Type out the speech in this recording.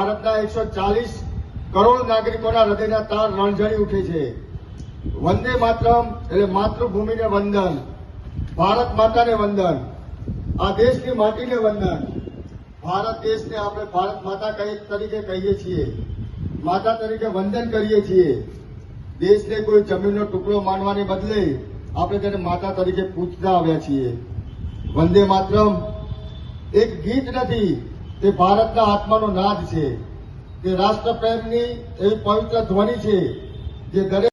ભારતના એકસો ચાલીસ કરોડ નાગરિકોના હૃદયના તાર રણઝળી ઉઠે છે. વંદે માતરમ એટલે માતૃભૂમિને વંદન. ભારત માતાને વંદન. આ દેશની માટીને વંદન. ભારત દેશને આપણે ભારત માતા કહી તરીકે કહીએ છીએ. માતા તરીકે વંદન કરીએ છીએ. દેશને કોઈ જમીનનો ટુકડો માનવાને બદલે આપણે તેને માતા તરીકે પૂછતા આવ્યા છીએ. વંદે માતરમ એક ગીત નથી તે ભારતના આત્માનો નાદ છે. તે રાષ્ટ્રપ્રેમની એવી પવિત્ર ધ્વનિ છે જે દરેક